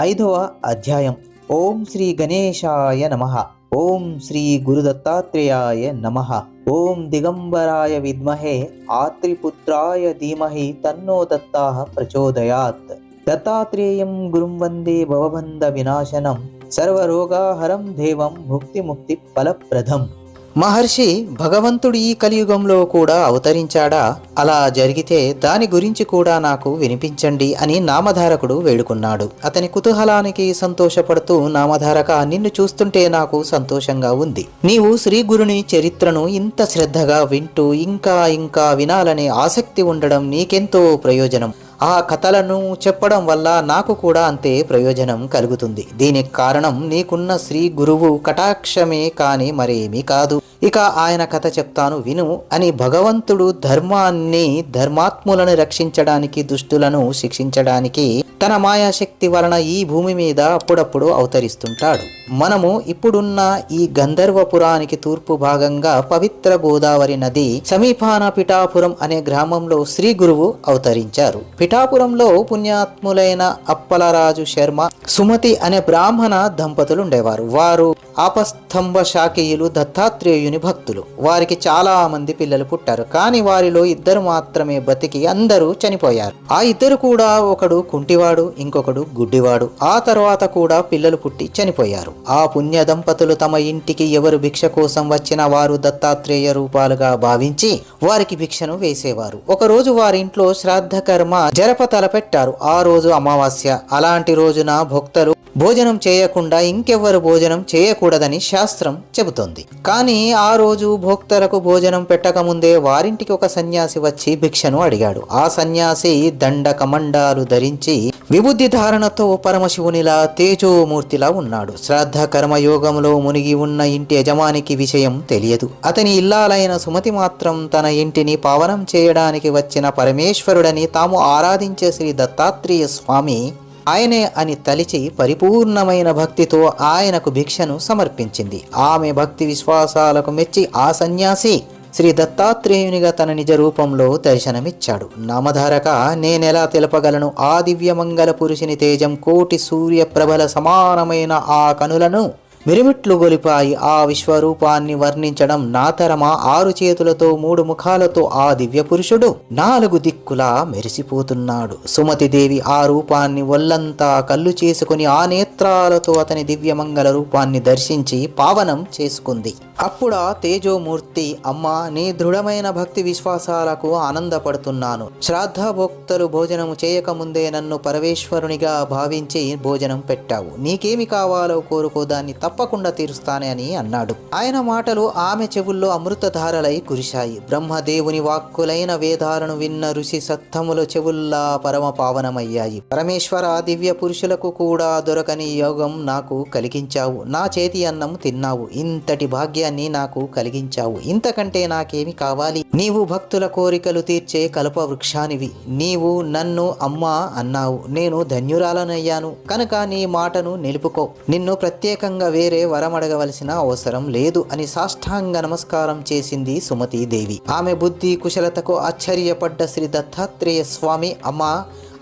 ఐదవ అధ్యాయం ఓం శ్రీ గణేశాయ నమ ఓం శ్రీ గురుదత్తాత్రేయాయ నమ ఓం దిగంబరాయ విద్మహే ఆత్రిపుత్రాయ ధీమహి తన్నో దత్తా ప్రచోదయాత్ దత్తాత్రేయం గురుం వందే భవబంధ వినాశనం సర్వరోగాహరం దేవం ముక్తి ముక్తి ఫలప్రదం మహర్షి భగవంతుడు ఈ కలియుగంలో కూడా అవతరించాడా? అలా జరిగితే దాని గురించి కూడా నాకు వినిపించండి అని నామధారకుడు వేడుకున్నాడు. అతని కుతూహలానికి సంతోషపడుతూ నామధారక నిన్ను చూస్తుంటే నాకు సంతోషంగా ఉంది. నీవు శ్రీ గురుని చరిత్రను ఇంత శ్రద్ధగా వింటూ ఇంకా ఇంకా వినాలనే ఆసక్తి ఉండడం నీకెంతో ప్రయోజనం. ఆ కథలను చెప్పడం వల్ల నాకు కూడా అంతే ప్రయోజనం కలుగుతుంది. దీనికి కారణం నీకున్న శ్రీ గురువు కటాక్షమే కాని మరేమీ కాదు. ఇక ఆయన కథ చెప్తాను విను అని భగవంతుడు ధర్మాన్ని ధర్మాత్ములను రక్షించడానికి దుష్టులను శిక్షించడానికి తన మాయాశక్తి వలన ఈ భూమి మీద అప్పుడప్పుడు అవతరిస్తుంటాడు. మనము ఇప్పుడున్న ఈ గంధర్వపురానికి తూర్పు భాగంగా పవిత్ర గోదావరి నది సమీపాన పిఠాపురం అనే గ్రామంలో శ్రీ గురువు అవతరించారు. పిఠాపురంలో పుణ్యాత్ములైన అప్పలరాజు శర్మ సుమతి అనే బ్రాహ్మణ దంపతులు ఉండేవారు వారు ఆపస్తంభ శాఖీయులు దత్తాత్రేయుని భక్తులు. వారికి చాలా మంది పిల్లలు పుట్టారు. కానీ వారిలో ఇద్దరు మాత్రమే బతికి అందరూ చనిపోయారు. ఆ ఇద్దరు కూడా ఒకడు కుంటివాడు ఇంకొకడు గుడ్డివాడు. ఆ తర్వాత కూడా పిల్లలు పుట్టి చనిపోయారు. ఆ పుణ్య దంపతులు తమ ఇంటికి ఎవరు భిక్ష కోసం వచ్చిన వారు దత్తాత్రేయ రూపాలుగా భావించి వారికి భిక్షను వేసేవారు. ఒకరోజు వారింట్లో శ్రాద్ధ కర్మ జరప తలపెట్టారు ఆ రోజు అమావాస్య. అలాంటి రోజున భక్తులు భోజనం చేయకుండా ఇంకెవ్వరు భోజనం చేయకూడదని శాస్త్రం చెబుతోంది. కానీ ఆ రోజు భోక్తలకు భోజనం పెట్టకముందే వారింటికి ఒక సన్యాసి వచ్చి భిక్షను అడిగాడు. ఆ సన్యాసి దండ కమండాలు ధరించి విబుద్ధి ధారణతో పరమశివునిలా తేజోమూర్తిలా ఉన్నాడు. శ్రాద్ధ కర్మయోగంలో మునిగి ఉన్న ఇంటి యజమానికి విషయం తెలియదు. అతని ఇల్లాలైన సుమతి మాత్రం తన ఇంటిని పావనం చేయడానికి వచ్చిన పరమేశ్వరుడని తాము ఆరాధించే శ్రీ దత్తాత్రేయ స్వామి ఆయనే అని తలిచి పరిపూర్ణమైన భక్తితో ఆయనకు భిక్షను సమర్పించింది. ఆమె భక్తి విశ్వాసాలకు మెచ్చి ఆ సన్యాసి శ్రీ దత్తాత్రేయునిగా తన నిజ రూపంలో దర్శనమిచ్చాడు. నామధారక నేనెలా తెలపగలను? ఆ దివ్యమంగళ పురుషుని తేజం కోటి సూర్య ప్రభల సమానమైన ఆ కనులను మిరుమిట్లు గొలిపాయి. ఆ విశ్వరూపాన్ని వర్ణించడం నా తరమా. ఆరు చేతులతో మూడు ముఖాలతో ఆ దివ్య పురుషుడు నాలుగు దిక్కులా మెరిసిపోతున్నాడు. సుమతిదేవి ఆ రూపాన్ని ఒల్లంతా కళ్ళు చేసుకుని ఆ నేత్రాలతో అతని దివ్యమంగళ రూపాన్ని దర్శించి పావనం చేసుకుంది. అప్పుడు ఆ తేజోమూర్తి అమ్మా నీ దృఢమైన భక్తి విశ్వాసాలకు ఆనందపడుతున్నాను. శ్రాద్ధభోక్తలు భోజనము చేయకముందే నన్ను పరమేశ్వరునిగా భావించి భోజనం పెట్టావు. నీకేమి కావాలో కోరుకో దాన్ని తప్పకుండా తీరుస్తానే అని అన్నాడు. ఆయన మాటలు ఆమె చెవుల్లో అమృతధారలై కురిశాయి. బ్రహ్మదేవుని వాక్కులైన వేదాలను విన్న ఋషి సత్తముల చెవుల్లా పరమ పావనమయ్యాయి పరమేశ్వర దివ్య పురుషులకు కూడా దొరకని యోగం నాకు కలిగించావు. నా చేతి అన్నం తిన్నావు. ఇంతటి భాగ్యాన్ని నాకు కలిగించావు. ఇంతకంటే నాకేమి కావాలి? నీవు భక్తుల కోరికలు తీర్చే కల్ప వృక్షానివి. నీవు నన్ను అమ్మా అన్నావు. నేను ధన్యురాలనయ్యాను. కనుక నీ మాటను నిలుపుకో. నిన్ను ప్రత్యేకంగా వేరే వరమడగవలసిన అవసరం లేదు అని సాష్టాంగ నమస్కారం చేసింది సుమతీదేవి. ఆమె బుద్ధి కుశలతకు ఆశ్చర్యపడ్డ శ్రీ దత్తాత్రేయ స్వామి అమ్మా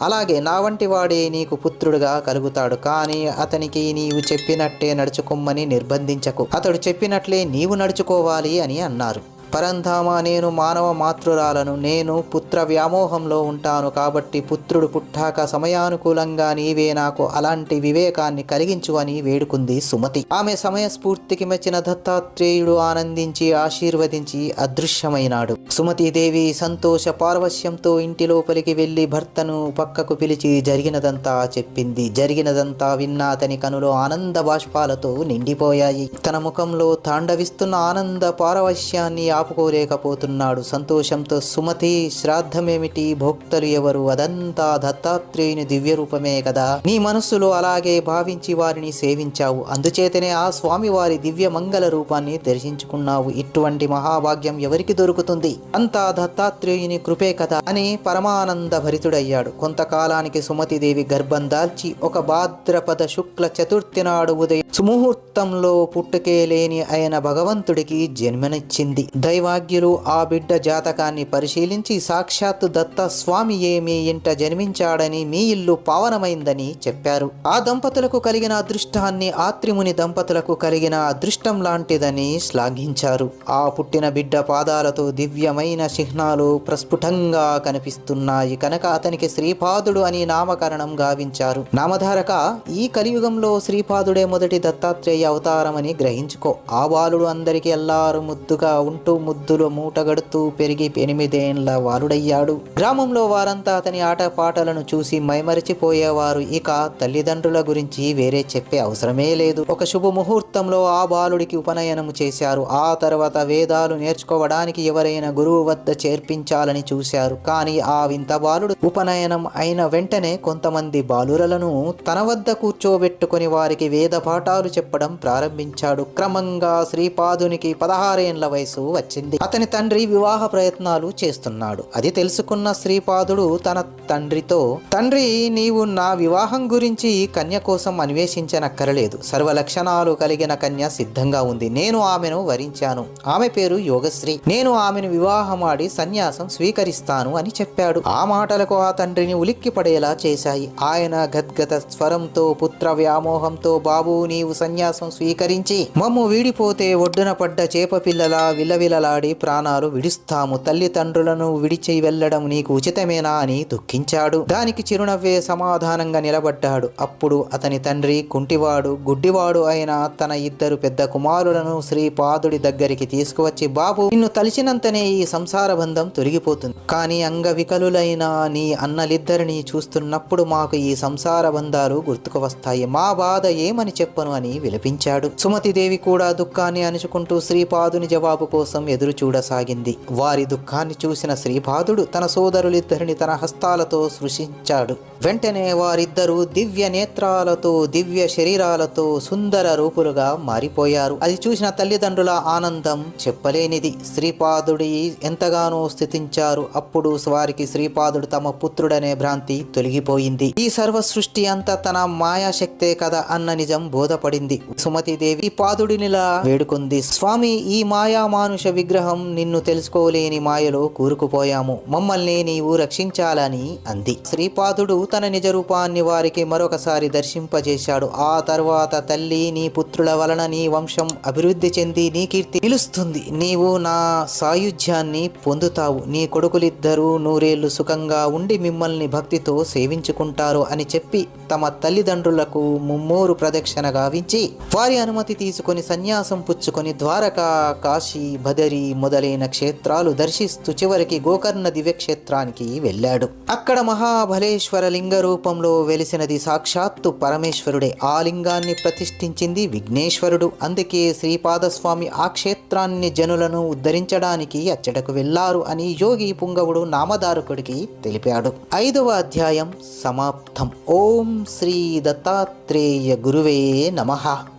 అలాగే నా వంటి వాడే నీకు పుత్రుడుగా కలుగుతాడు. కానీ అతనికి నీవు చెప్పినట్టే నడుచుకోమని నిర్బంధించకు. అతడు చెప్పినట్లే నీవు నడుచుకోవాలి అని అన్నారు. పరంధామ నేను మానవ మాతృరాలను నేను పుత్ర వ్యామోహంలో ఉంటాను కాబట్టి పుత్రుడు పుట్టాక సమయానుకూలంగా నీవే నాకు అలాంటి వివేకాన్ని కలిగించు అని వేడుకుంది సుమతి. ఆమె సమయస్ఫూర్తికి మెచ్చిన దత్తాత్రేయుడు ఆనందించి ఆశీర్వదించి అదృశ్యమైనాడు. సుమతీదేవి సంతోష పార్వశ్యంతో ఇంటి లోపలికి వెళ్ళి భర్తను పక్కకు పిలిచి జరిగినదంతా చెప్పింది. జరిగినదంతా విన్న అతని కనులో ఆనంద బాష్పాలతో నిండిపోయాయి. తన ముఖంలో తాండవిస్తున్న ఆనంద పారవశ్యాన్ని ఆపుకోలేకపోతున్నాడు. సంతోషంతో సుమతి శ్రాద్ధమేమిటి? భోక్తలు ఎవరు? అదంతా దత్తాత్రేయుని దివ్య రూపమే కదా. నీ మనస్సులో అలాగే భావించి వారిని సేవించావు. అందుచేతనే ఆ స్వామి వారి దివ్య మంగళ రూపాన్ని దర్శించుకున్నావు. ఇటువంటి మహాభాగ్యం ఎవరికి దొరుకుతుంది? అంతా దత్తాత్రేయుని కృపే కదా అని పరమానంద భరితుడయ్యాడు. కొంతకాలానికి సుమతిదేవి గర్భం దాల్చి ఒక భాద్రపద శుక్ల చతుర్థి నాడు ఉదయం సుముహూర్తంలో పుట్టుకే లేని ఆయన భగవంతుడికి జన్మనిచ్చింది. దైవాగ్యులు ఆ బిడ్డ జాతకాన్ని పరిశీలించి సాక్షాత్తు దత్త స్వామియే మీ ఇంట జన్మించాడని మీ ఇల్లు పావనమైందని చెప్పారు. ఆ దంపతులకు కలిగిన అదృష్టాన్ని ఆత్రిముని దంపతులకు కలిగిన అదృష్టం లాంటిదని శ్లాఘించారు. ఆ పుట్టిన బిడ్డ పాదాలతో దివ్యమైన చిహ్నాలు ప్రస్ఫుటంగా కనిపిస్తున్నాయి. కనుక అతనికి శ్రీపాదుడు అని నామకరణం గావించారు. నామధారక ఈ కలియుగంలో శ్రీపాదుడే మొదటి దత్తాత్రేయ అవతారమని గ్రహించుకో. ఆ బాలుడు అందరికీ ఎల్లారు ముద్దుగా ఉంటూ ముద్దులు మూటగడుతూ పెరిగి ఎనిమిదేండ్ల వారుడయ్యాడు గ్రామంలో వారంతా అతని ఆటపాటలను చూసి మైమరిచిపోయేవారు. ఇక తల్లిదండ్రుల గురించి వేరే చెప్పే అవసరమే లేదు. ఒక శుభ ముహూర్తంలో ఆ బాలుడికి ఉపనయనము చేశారు. ఆ తర్వాత వేదాలు నేర్చుకోవడానికి ఎవరైనా గురువు వద్ద చేర్పించాలని చూశారు. కానీ ఆ వింత బాలుడు ఉపనయనం అయిన వెంటనే కొంతమంది బాలురలను తన వద్ద కూర్చోబెట్టుకుని వారికి వేద పాఠాలు చెప్పడం ప్రారంభించాడు. క్రమంగా శ్రీపాదునికి పదహారేండ్ల వయసు వచ్చింది. అతని తండ్రి వివాహ ప్రయత్నాలు చేస్తున్నాడు. అది తెలుసుకున్న శ్రీపాదుడు తన తండ్రితో తండ్రి నీవు నా వివాహం గురించి కన్య కోసం అన్వేషించనక్కరలేదు. సర్వ లక్షణాలు కలిగిన కన్య సిద్ధంగా ఉంది. నేను ఆమెను వరించాను. ఆమె పేరు యోగశ్రీ. నేను ఆమెను వివాహమాడి సన్యాసం స్వీకరిస్తాను అని చెప్పాడు. ఆ మాటలకు ఆ తండ్రిని ఉలిక్కి పడేలా చేశాయి. ఆయన గద్గద స్వరంతో పుత్ర వ్యామోహంతో బాబు నీవు సన్యాసం స్వీకరించి మమ్ము వీడిపోతే ఒడ్డున పడ్డ చేప పిల్లలా విలవిలలాడి ప్రాణాలు విడుస్తాము. తల్లిదండ్రులను విడిచి వెళ్ళడం నీకు ఉచితమేనా అని దుఃఖించాడు. దానికి చిరునవ్వే సమాధానంగా నిలబడ్డాడు. అప్పుడు అతని తండ్రి కుంటివాడు గుడ్డివాడు అయిన తన ఇద్దరు పెద్ద కుమారులను శ్రీపాదుడి దగ్గరికి తీసుకువచ్చి బాబు నిన్ను తలిచినంతనే ఈ సంసార బంధం తొలగిపోతుంది. కానీ అంగవికలులైన నీ అన్నలిద్దరిని చూస్తున్నప్పుడు మాకు ఈ సంసార బంధాలు గుర్తుకు వస్తాయి. మా బాధ ఏమని చెప్పను అని విలపించాడు. సుమతిదేవి కూడా దుఃఖాన్ని అణుచుకుంటూ శ్రీపాదుని జవాబు కోసం ఎదురు చూడసాగింది. వారి దుఃఖాన్ని చూసిన శ్రీపాదుడు తన సోదరులిద్దరిని తన హస్తాలతో సృష్టించాడు వెంటనే వారిద్దరూ దివ్య నేత్రాలతో దివ్య శరీరాలతో సుందర రూపులుగా మారిపోయారు. అది చూసిన తల్లిదండ్రుల ఆనందం చెప్పలేనిది. శ్రీపాదుడి ఎంతగానో స్థితించారు. అప్పుడు వారికి శ్రీపాదుడు తమ పుత్రుడనే భ్రాంతి తొలగిపోయింది. ఈ సర్వ సృష్టి అంతా తన మాయాశక్తే కదా అన్న నిజం బోధపడింది. సుమతిదేవి పాదుడినిలా వేడుకుంది. స్వామి ఈ మాయా మానుష విగ్రహం నిన్ను తెలుసుకోలేని మాయలో కూరుకుపోయాము. మమ్మల్ని నీవు రక్షించాలని అంది. శ్రీపాదుడు తన నిజ రూపాన్ని వారికి మరొకసారి దర్శింపజేశాడు. ఆ తర్వాత తల్లి నీ పుత్రుల వలన నీ వంశం అభివృద్ధి చెంది నీ కీర్తి నిలుస్తుంది. నీవు నా సాయుధ్యాన్ని పొందుతావు. నీ కొడుకులిద్దరూ నూరేళ్ళు సుఖంగా ఉండి మిమ్మల్ని భక్తితో సేవించుకుంటారు అని చెప్పి తమ తల్లిదండ్రులకు ముమ్మూరు ప్రదక్షిణ గావించి వారి అనుమతి తీసుకొని సన్యాసం పుచ్చుకొని ద్వారకా కాశీ బదరి మొదలైన క్షేత్రాలు దర్శిస్తూ చివరికి గోకర్ణ దివ్యక్షేత్రానికి వెళ్ళాడు. అక్కడ మహాబలేశ్వర లింగ రూపంలో వెలిసినది సాక్షాత్తు పరమేశ్వరుడే. ఆ లింగాన్ని ప్రతిష్ఠించింది విఘ్నేశ్వరుడు. అందుకే శ్రీపాదస్వామి ఆ క్షేత్రాన్ని జనులను ఉద్ధరించడానికి అచ్చటకు వెళ్ళారు అని యోగి పుంగవుడు నామధారకుడికి తెలిపాడు. ఐదవ అధ్యాయం సమాప్తం. ఓం శ్రీ దత్తాత్రేయ గురువే నమః.